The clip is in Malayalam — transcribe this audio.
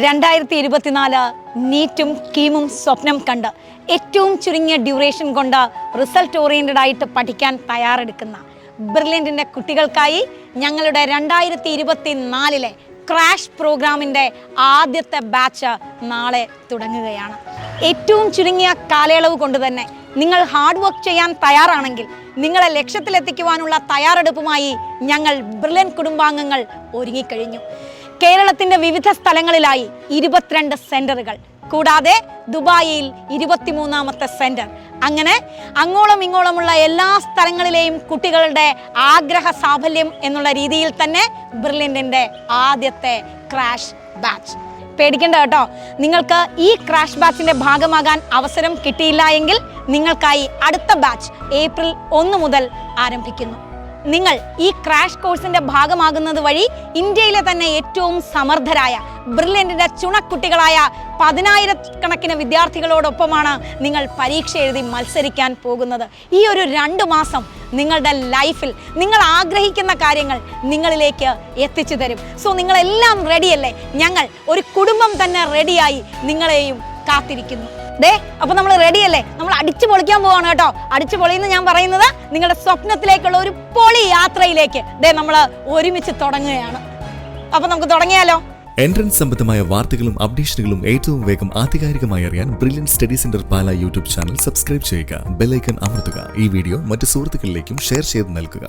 രണ്ടായിരത്തി ഇരുപത്തിനാല് നീറ്റും കീമും സ്വപ്നം കണ്ട് ഏറ്റവും ചുരുങ്ങിയ ഡ്യൂറേഷൻ കൊണ്ട് റിസൾട്ട് ഓറിയന്റഡ് ആയിട്ട് പഠിക്കാൻ തയ്യാറെടുക്കുന്ന ബ്രില്യന്റിന്റെ കുട്ടികൾക്കായി ഞങ്ങളുടെ രണ്ടായിരത്തി ഇരുപത്തി നാലിലെ ക്രാഷ് പ്രോഗ്രാമിന്റെ ആദ്യത്തെ ബാച്ച് നാളെ തുടങ്ങുകയാണ്. ഏറ്റവും ചുരുങ്ങിയ കാലയളവ് കൊണ്ട് തന്നെ നിങ്ങൾ ഹാർഡ് വർക്ക് ചെയ്യാൻ തയ്യാറാണെങ്കിൽ നിങ്ങളെ ലക്ഷ്യത്തിലെത്തിക്കുവാനുള്ള തയ്യാറെടുപ്പുമായി ഞങ്ങൾ ബ്രില്യൻ കുടുംബാംഗങ്ങൾ ഒരുങ്ങിക്കഴിഞ്ഞു. കേരളത്തിന്റെ വിവിധ സ്ഥലങ്ങളിലായി ഇരുപത്തിരണ്ട് സെന്ററുകൾ. കൂടാതെ ദുബായിൽ ഇരുപത്തിമൂന്നാമത്തെ സെന്റർ. അങ്ങനെ അങ്ങോളം ഇങ്ങോളമുള്ള എല്ലാ സ്ഥലങ്ങളിലെയും കുട്ടികളുടെ ആഗ്രഹ സാഫല്യം എന്നുള്ള രീതിയിൽ തന്നെ ബ്രില്യന്റിന്റെ ആദ്യത്തെ ക്രാഷ് ബാച്ച് പേടിക്കേണ്ട കേട്ടോ. നിങ്ങൾക്ക് ഈ ക്രാഷ് ബാച്ചിന്റെ ഭാഗമാകാൻ അവസരം കിട്ടിയില്ല എങ്കിൽ നിങ്ങൾക്കായി അടുത്ത ബാച്ച് ഏപ്രിൽ ഒന്ന് മുതൽ ആരംഭിക്കുന്നു. നിങ്ങൾ ഈ ക്രാഷ് കോഴ്സിന്റെ ഭാഗമാകുന്നത് വഴി ഇന്ത്യയിലെ തന്നെ ഏറ്റവും സമർത്ഥരായ ബ്രില്യന്റിന്റെ ചുണക്കുട്ടികളായ പതിനായിരക്കണക്കിന് വിദ്യാർത്ഥികളോടൊപ്പമാണ് നിങ്ങൾ പരീക്ഷ എഴുതി മത്സരിക്കാൻ പോകുന്നത്. ഈ ഒരു രണ്ട് മാസം നിങ്ങളുടെ ലൈഫിൽ നിങ്ങൾ ആഗ്രഹിക്കുന്ന കാര്യങ്ങൾ നിങ്ങളിലേക്ക് എത്തിച്ചു തരും. സോ നിങ്ങളെല്ലാം റെഡിയല്ലേ ഞങ്ങൾ ഒരു കുടുംബം തന്നെ റെഡിയായി നിങ്ങളെയും കാത്തിരിക്കുന്നു. ദേ അപ്പൊ നമ്മൾ നമ്മൾ അടിച്ചു പൊളിക്കാൻ പോവാണ് കേട്ടോ. അടിച്ചു പൊളിയെന്ന് ഞാൻ പറയുന്നത് നിങ്ങളുടെ സ്വപ്നത്തിലേക്കുള്ള ഒരു പൊളി യാത്രയിലേക്ക് ദേ നമ്മൾ ഒരുമിച്ച് തുടങ്ങുകയാണ്. അപ്പൊ നമുക്ക് തുടങ്ങിയാലോ? എൻട്രൻസ് സംബന്ധമായ വാർത്തകളും അപ്ഡേഷനുകളും ഏറ്റവും വേഗം ആധികാരികമായി അറിയാൻ brilliant study centre Pala YouTube channel subscribe ചെയ്യുക ബെല്ലൈക്കൺ അമർത്തുക ഈ വീഡിയോ മറ്റ് സുഹൃത്തുക്കളിലേക്കും ഷെയർ ചെയ്ത് നൽകുക.